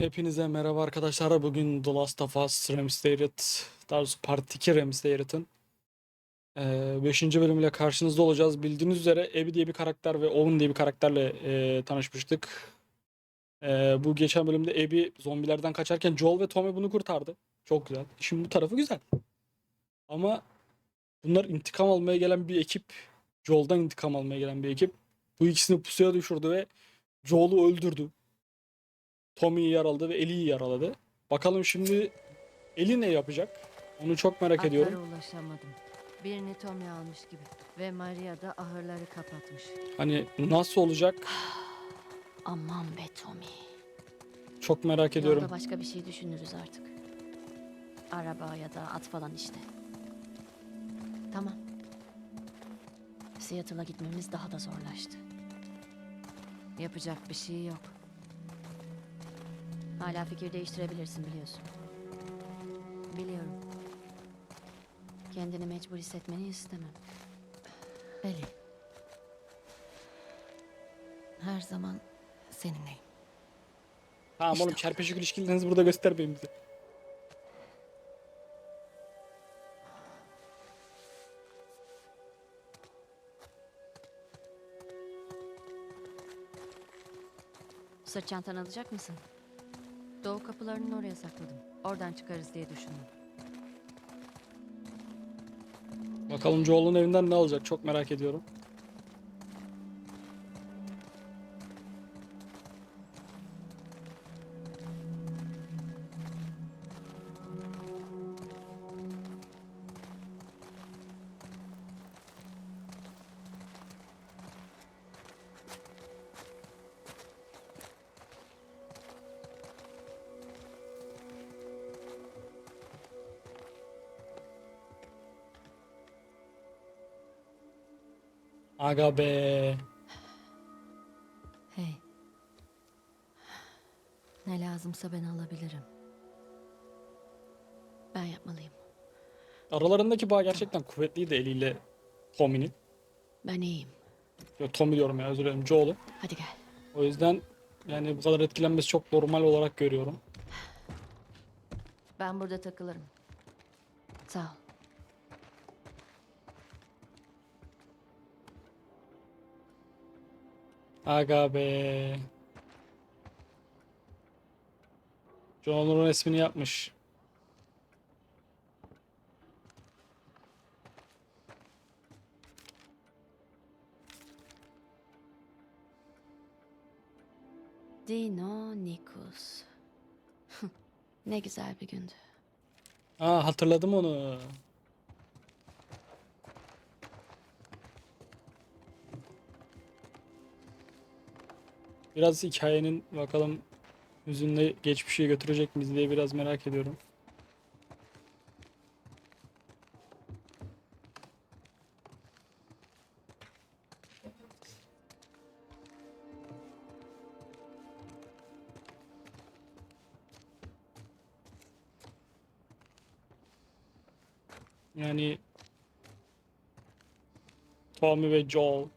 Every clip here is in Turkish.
Hepinize merhaba arkadaşlar. Bugün The Last of Us Remastered, daha doğrusu Part 2 Remastered'ın 5. bölümüyle karşınızda olacağız. Bildiğiniz üzere Abby diye bir karakter ve Owen diye bir karakterle e, tanışmıştık. E, bu geçen bölümde Abby zombilerden kaçarken Joel ve Tommy bunu kurtardı. Çok güzel. Şimdi bu tarafı güzel. Ama bunlar intikam almaya gelen bir ekip. Joel'dan intikam almaya gelen bir ekip. Bu ikisini pusuya düşürdü ve Joel'u öldürdü. Tommy'yi yaraladı ve Ellie'yi yaraladı. Bakalım şimdi Ellie ne yapacak? Onu çok merak ediyorum. Atlara ulaşamadım. Birini Tommy almış gibi. Ve Maria da ahırları kapatmış. Hani nasıl olacak? Aman be Tommy. Çok merak ediyorum. Yolda başka bir şey düşünürüz artık. Araba ya da at falan işte. Tamam. Seattle'a gitmemiz daha da zorlaştı. Yapacak bir şey yok. Hala fikir değiştirebilirsin biliyorsun. Biliyorum. Kendini mecbur hissetmeni istemem. Eli. Her zaman seninleyim. Tamam İşte oğlum o çarpışık ilişkilerinizi burada göstermeyin bize. Sırt çantanı alacak mısın? Doğu kapılarının oraya sakladım. Oradan çıkarız diye düşündüm. Bakalım Joel'un evinden ne alacak çok merak ediyorum. Aga be. Hey. Ne lazımsa ben alabilirim. Ben yapmalıyım. Aralarındaki bağ gerçekten kuvvetliydi Ellie ile Tommy'nin. Ben iyiyim. Yo, Tommy diyorum ya özür dilerim Joel'u. Hadi gel. O yüzden yani bu kadar etkilenmesi çok normal olarak görüyorum. Ben burada takılırım. Sağ ol. Aga be. Joel'un resmini yapmış. Dino Nikus. ne güzel bir gündü. Aa hatırladım onu. Biraz hikayenin bakalım hüzünle geçmişe götürecek miyiz diye biraz merak ediyorum. Yani Tommy ve Joel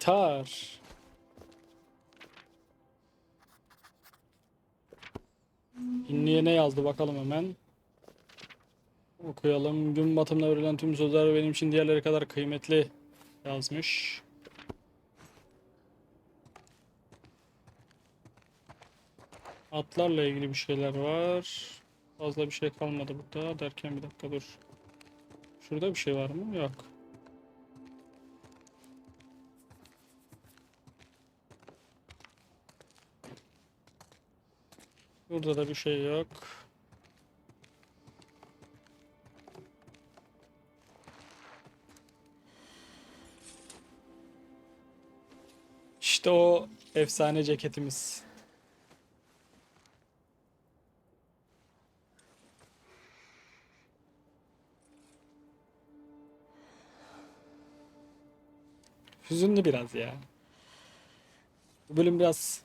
Gitar. Ünlüye ne yazdı bakalım hemen. Okuyalım. Gün batımına verilen tüm sözler benim için diğerleri kadar kıymetli yazmış. Atlarla ilgili bir şeyler var. Fazla bir şey kalmadı burada derken bir dakika dur. Şurada bir şey var mı? Yok. Burada da bir şey yok. İşte o efsane ceketimiz. Hüzünlü biraz ya. Bu bölüm biraz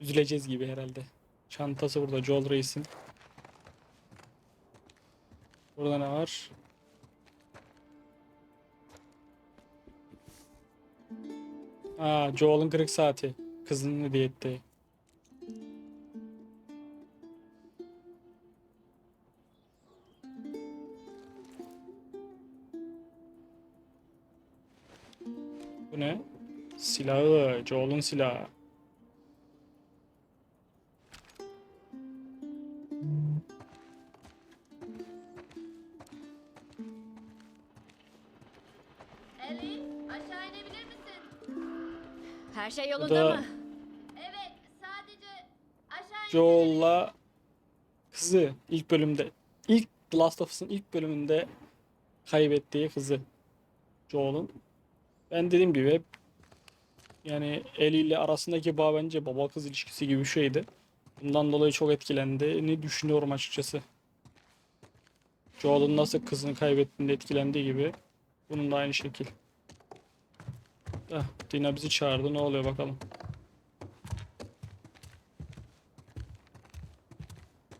üzüleceğiz gibi herhalde. Çantası burada Joel Reis'in. Burada ne var? Aa, Joel'ın kırık saati. Kızının hediye ettiği. Bu ne? Silahı. Joel'un silahı. Her şey yolunda da mı? Evet, sadece aşağı Joel'la kızı ilk bölümde ilk The Last of Us'ın ilk bölümünde kaybettiği kızı Joel'un. Ben dediğim gibi hep yani Ellie ile arasındaki bağ bence baba kız ilişkisi gibi bir şeydi. Bundan dolayı çok etkilendiğini düşünüyorum açıkçası. Joel'un nasıl kızını kaybettiğinde etkilendiği gibi bunun da aynı şekil. Heh, Dina bizi çağırdı. Ne oluyor bakalım.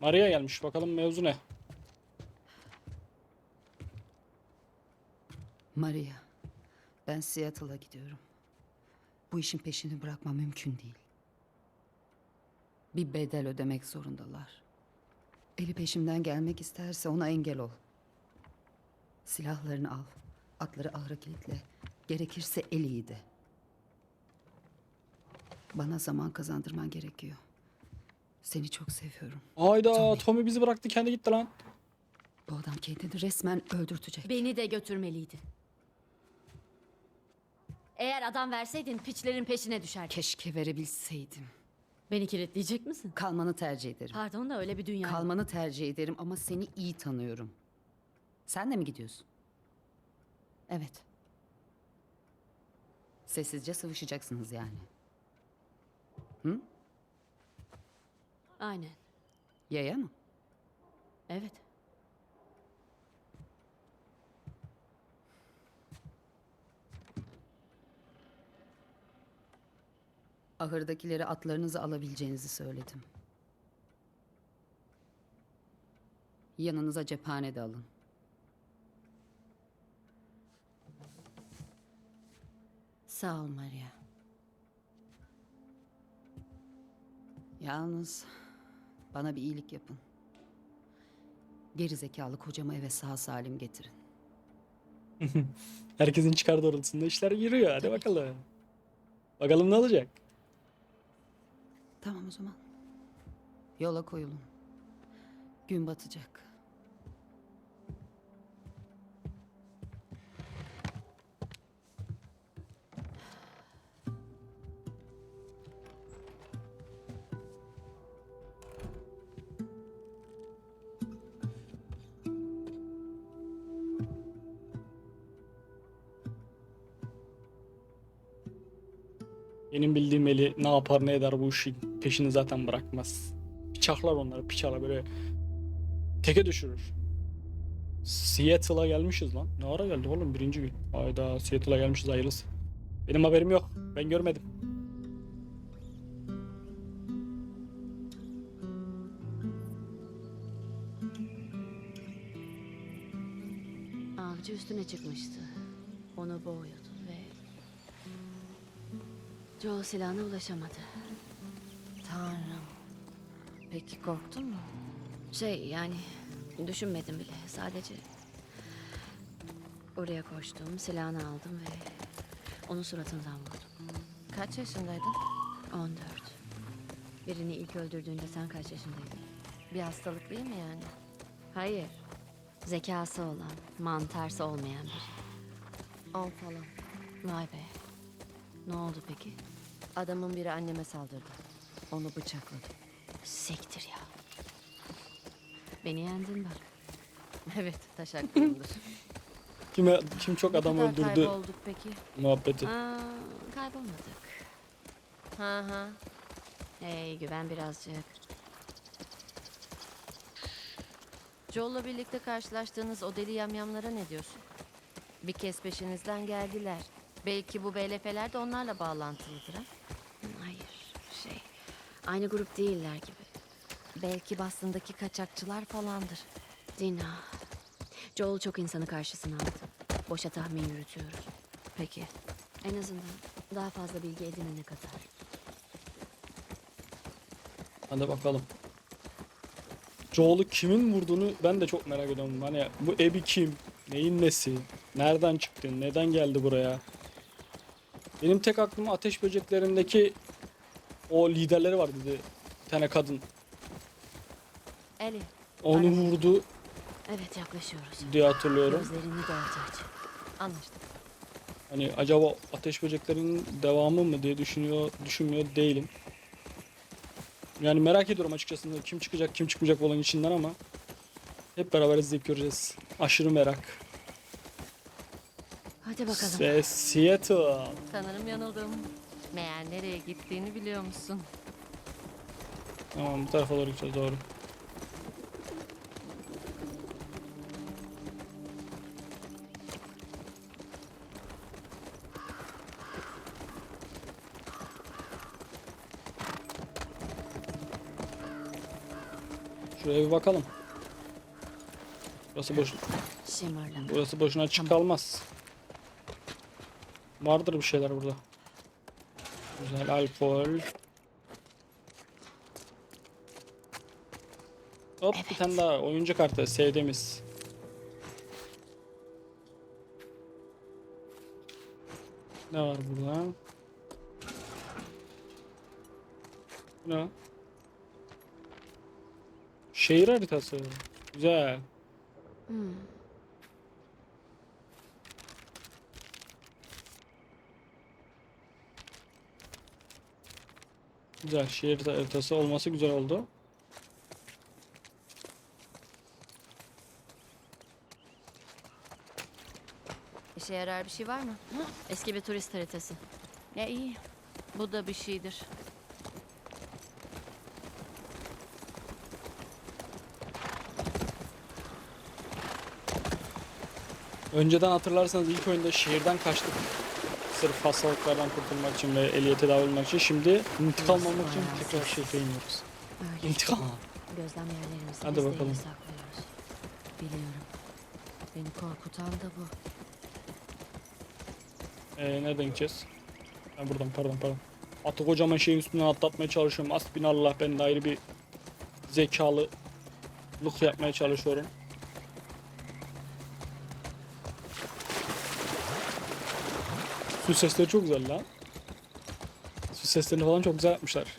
Maria gelmiş. Bakalım mevzu ne? Maria, ben Seattle'a gidiyorum. Bu işin peşini bırakma mümkün değil. Bir bedel ödemek zorundalar. Eli peşimden gelmek isterse ona engel ol. Silahlarını al, atları ahıra kilitle. Gerekirse Eli'yi de. Bana zaman kazandırman gerekiyor. Seni çok seviyorum. Hayda Tommy. Tommy bizi bıraktı kendi gitti lan. Bu adam kendini resmen öldürtecek. Beni de götürmeliydi. Eğer adam verseydin piçlerin peşine düşerdi. Keşke verebilseydim. Beni kilitleyecek misin? Kalmanı tercih ederim. Pardon da öyle bir dünya. yok. Kalmanı tercih ederim ama seni iyi tanıyorum. Sen de mi gidiyorsun? Evet. Sessizce sıvışacaksınız yani. Aynen. Yaya mı? Evet. Ahırdakileri atlarınızı alabileceğinizi söyledim. Yanınıza cephane de alın. Sağ ol Maria. Yalnız bana bir iyilik yapın. Geri zekalı kocamı eve sağ salim getirin. Herkesin çıkar doğrultusunda işler yürüyor. Hadi bakalım. Bakalım ne olacak? Tamam o zaman. Yola koyulun. Gün batacak. Benim bildiğim Eli ne yapar ne eder bu işin peşini zaten bırakmaz. Bıçaklar onları bıçaklar böyle teke düşürür. Seattle'a gelmişiz lan. Ne ara geldik oğlum birinci gün. Hayda Seattle'a gelmişiz hayırlısı. Benim haberim yok. Ben görmedim. Avcı üstüne çıkmıştı. Onu boğuyordu. Joel silahına ulaşamadı. Tanrım. Peki korktun mu? Şey yani düşünmedim bile. Sadece oraya koştum, silahını aldım ve onun suratından vurdum. Kaç yaşındaydın? 14. Birini ilk öldürdüğünde sen kaç yaşındaydın? Bir hastalık değil mi yani? Hayır. Zekası olan, mantarsı olmayan biri. On falan. Vay be. Ne oldu peki? Adamın biri anneme saldırdı. Onu bıçakladı. Siktir ya. Beni yendin bak. evet, taşaklarımdır. Kime, kim çok adam kadar öldürdü kaybolduk peki? muhabbeti. Aa, kaybolmadık. Ha ha. Hey güven birazcık. Joel'la birlikte karşılaştığınız o deli yamyamlara ne diyorsun? Bir kez peşinizden geldiler. Belki bu BLF'ler de onlarla bağlantılıdır ha? Aynı grup değiller gibi. Belki Boston'daki kaçakçılar falandır. Dina. Joel çok insanı karşısına aldı. Boşa tahmin yürütüyoruz. Peki. En azından Daha fazla bilgi edinene kadar. Hadi bakalım. Joel'u kimin vurduğunu ben de çok merak ediyorum. Hani bu Abby kim? Neyin nesi? Nereden çıktı? Neden geldi buraya? Benim tek aklıma ateş böceklerindeki o liderleri var dedi. Bir tane kadın. Ellie, Onu Aynen. vurdu evet yaklaşıyoruz. diye hatırlıyorum. Gözlerini dört aç. Anlaştık. Hani acaba ateş böceklerinin devamı mı diye düşünüyor, düşünmüyor değilim. Yani merak ediyorum açıkçası kim çıkacak kim çıkmayacak olan içinden ama hep beraber izleyip göreceğiz. Aşırı merak. Hadi bakalım. Ve Seattle. Sanırım yanıldım. Meğer nereye gittiğini biliyor musun? Tamam bu tarafa doğru gideceğiz doğru. Şuraya bir bakalım. Burası boş, burası boşuna açık kalmaz. Vardır bir şeyler burada. Güzel alkol. Hop bir tane daha oyuncu kartı sevdiğimiz. Ne var burada? Bu Ne? Şehir haritası. Güzel. Hmm. Güzel. Şehir haritası olması güzel oldu. İşe yarar bir şey var mı? Eski bir turist haritası. Ya iyi. Bu da bir şeydir. Önceden hatırlarsanız ilk oyunda şehirden kaçtık. Sırf hastalıklardan kurtulmak için ve eliye tedavi olmak için. Şimdi intikam almak için tekrar şehre iniyoruz. Öyle. İntikam. Gözlem yerlerimizi Hadi biz de bakalım. iyi saklıyoruz. Biliyorum. Beni korkutan da bu. Ee, nereden gideceğiz? Ha, buradan pardon pardon. Atı kocaman şeyin üstünden atlatmaya çalışıyorum. Asbinallah ben de ayrı bir zekalılık yapmaya çalışıyorum. Su sesleri çok güzel lan. Su seslerini falan çok güzel yapmışlar.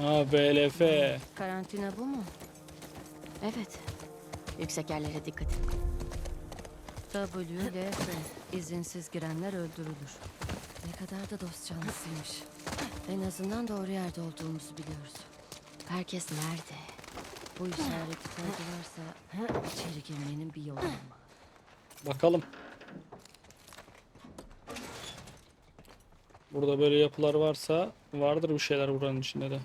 Aa VLF. Karantina bu mu? Evet. Yüksek yerlere dikkat. WLF. İzinsiz girenler öldürülür. Ne kadar da dost canlısıymış. En azından doğru yerde olduğumuzu biliyoruz. Herkes nerede? Bu işareti koydularsa içeri girmenin bir yolu olmalı. Bakalım. Burada böyle yapılar varsa vardır bir şeyler buranın içinde de.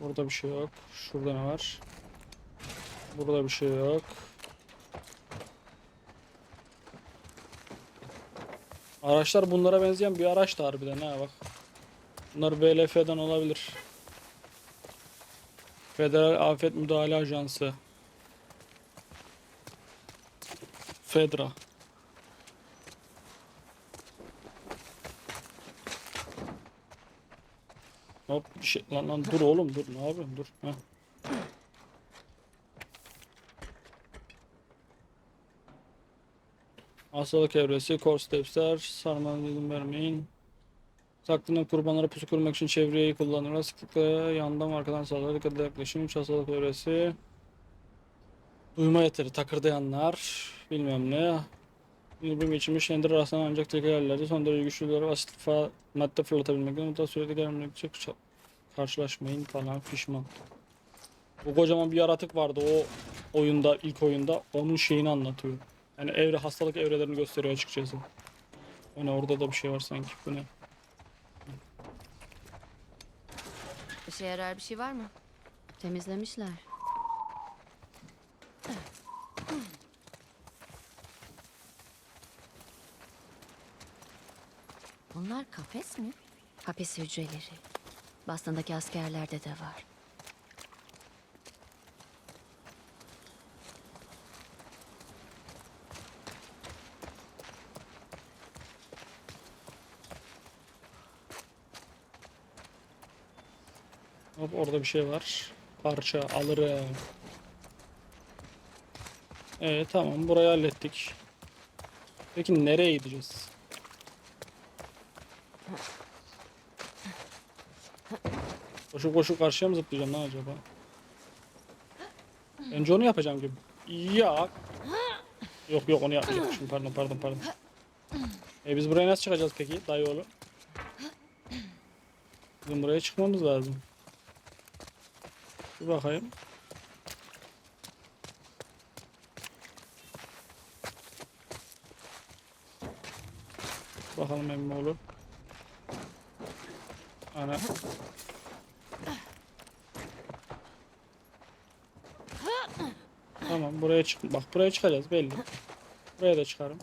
Burada bir şey yok. Şurada ne var? Burada bir şey yok. Araçlar bunlara benzeyen bir araç da harbiden ha bak. Bunlar BLF'den olabilir. Federal Afet Müdahale Ajansı. Fedra. Hop bir şey lan lan dur oğlum dur ne yapıyorsun dur. Heh. Hastalık evresi, core stepsler, izin vermeyin. Saklanan kurbanlara pusu kurmak için çevreyi kullanırlar. Sıklıkla yandan arkadan saldırı dikkatli yaklaşım. Üç hastalık evresi. Duyma yeteri, takırdayanlar, bilmem ne. Birbirine geçirmiş ender rastlanan ancak tek yerlerde son derece güçlüleri asit fa madde fırlatabilmekten mutlaka sürede gelmekte ça- karşılaşmayın falan fişman. Bu kocaman bir yaratık vardı o oyunda ilk oyunda onun şeyini anlatıyor. Yani evre hastalık evrelerini gösteriyor açıkçası. Ne orada da bir şey var sanki bu ne? İşe yarar bir şey var mı? Temizlemişler. Bunlar kafes mi? Hapis hücreleri. Boston'daki askerlerde de var. Hop orada bir şey var. Parça alırım. Evet tamam burayı hallettik. Peki nereye gideceğiz? Koşu koşu karşıya mı zıplayacağım lan acaba? Önce onu yapacağım gibi. Ya. Yok yok onu yapmayacakmışım. Pardon pardon pardon. E biz buraya nasıl çıkacağız peki dayıoğlu? Bizim buraya çıkmamız lazım. Bir bakayım. Bakalım emmi olur. Ana. Tamam buraya çık. Bak buraya çıkacağız belli. Buraya da çıkarım.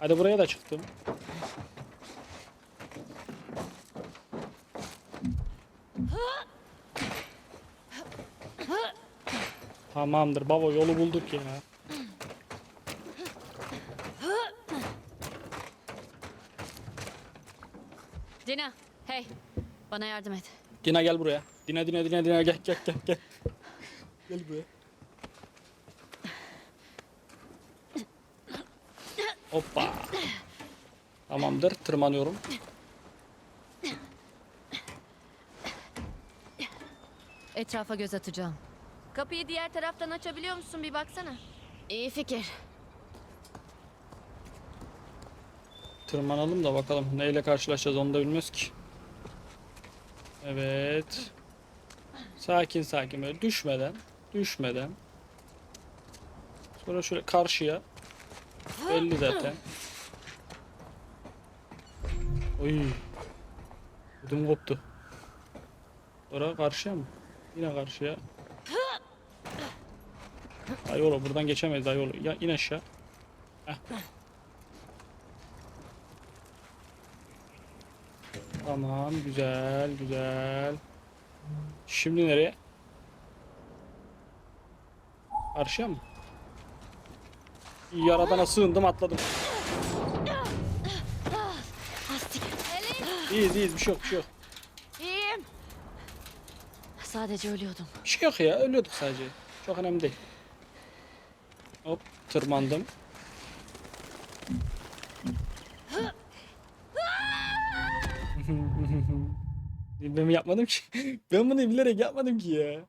Hadi buraya da çıktım. Tamamdır baba yolu bulduk ya. Dina, hey. Bana yardım et. Dina gel buraya. Dina Dina Dina Dina gel gel gel gel. Gel buraya. Hoppa. Tamamdır tırmanıyorum. Etrafa göz atacağım. Kapıyı diğer taraftan açabiliyor musun bir baksana. İyi fikir. Tırmanalım da bakalım neyle karşılaşacağız onu da bilmiyoruz ki. Evet. Sakin sakin böyle düşmeden. Düşmeden. Sonra şöyle karşıya. Belli zaten. Oy. Ödüm koptu. Oraya karşıya mı? Yine karşıya. Dayıoğlu buradan geçemeyiz dayıoğlu. Ya in aşağı. Heh. Tamam güzel güzel. Şimdi nereye? Karşıya mı? Yaradana sığındım atladım. İyiyiz iyiyiz bir şey yok bir şey yok. İyiyim. Sadece ölüyordum. Bir şey yok ya ölüyorduk sadece. Çok önemli değil. Hop tırmandım. ben yapmadım ki. Ben bunu bilerek yapmadım ki ya.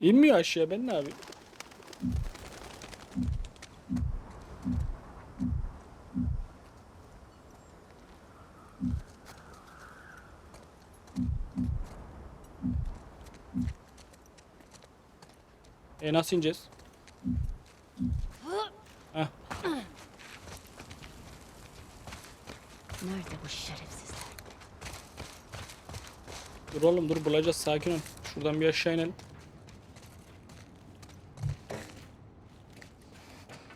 İnmiyor aşağı ben ne yapayım? E nasıl ineceğiz? Heh. Nerede bu şerefsizler? Dur oğlum dur bulacağız sakin ol. Şuradan bir aşağı inelim.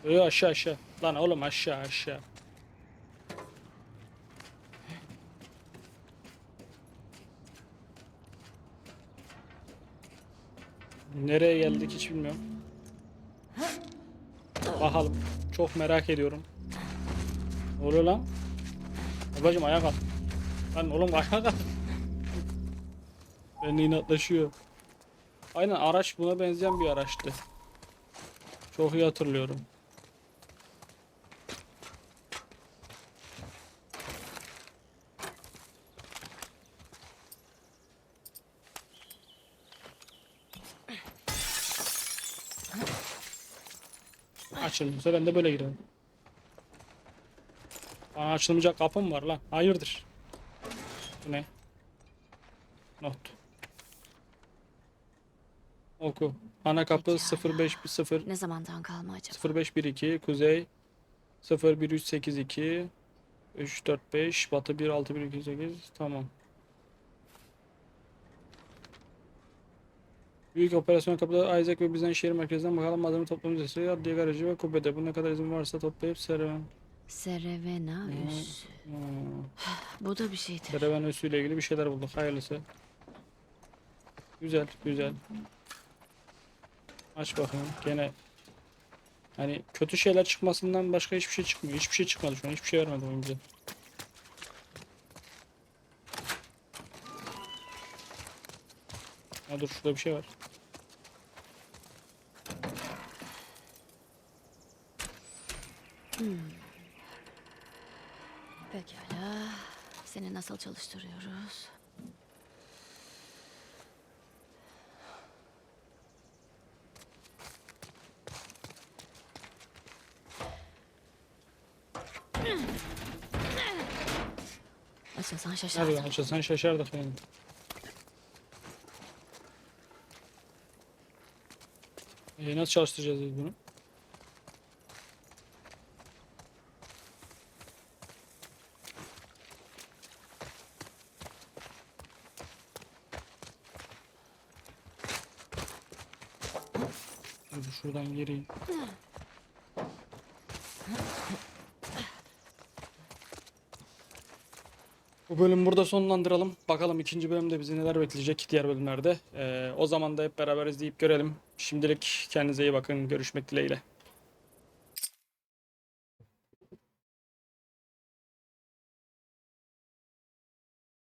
Yo aşağı aşağı. Lan oğlum aşağı aşağı. Nereye geldik hiç bilmiyorum. Bakalım. Çok merak ediyorum. Ne oluyor lan? Babacım ayağa kalk. Lan oğlum ayağa kalk. Benimle inatlaşıyor. Aynen araç buna benzeyen bir araçtı. Çok iyi hatırlıyorum. Açılmışsa ben de böyle girerim. Bana açılmayacak kapım var lan. Hayırdır? Bu ne? Not. Oku. Ana kapı 0510 Ne zamandan kalma acaba? 0512 kuzey 01382 345 batı 16128 tamam. Büyük operasyon kapıda Isaac ve bizden şehir merkezinden bakalım malzeme toplama müzesi, adliye garajı ve kubbede. Bu ne kadar izin varsa toplayıp serüven. Serevena üssü. Hmm. Bu da bir şeydir. Serüven üssüyle ilgili bir şeyler bulduk. Hayırlısı. Güzel, güzel. Aç bakayım. Gene hani kötü şeyler çıkmasından başka hiçbir şey çıkmıyor. Hiçbir şey çıkmadı şu an. Hiçbir şey vermedi oyun bize. Ha dur şurada bir şey var. Pekala. Seni nasıl çalıştırıyoruz? Açılsan şaşardım. Nereden açılsan şaşardık yani. E, nasıl çalıştıracağız biz bunu? Dur şuradan gireyim. Bu bölüm burada sonlandıralım. Bakalım ikinci bölümde bizi neler bekleyecek diğer bölümlerde. Ee, o zaman da hep beraber izleyip görelim. Şimdilik kendinize iyi bakın. Görüşmek dileğiyle.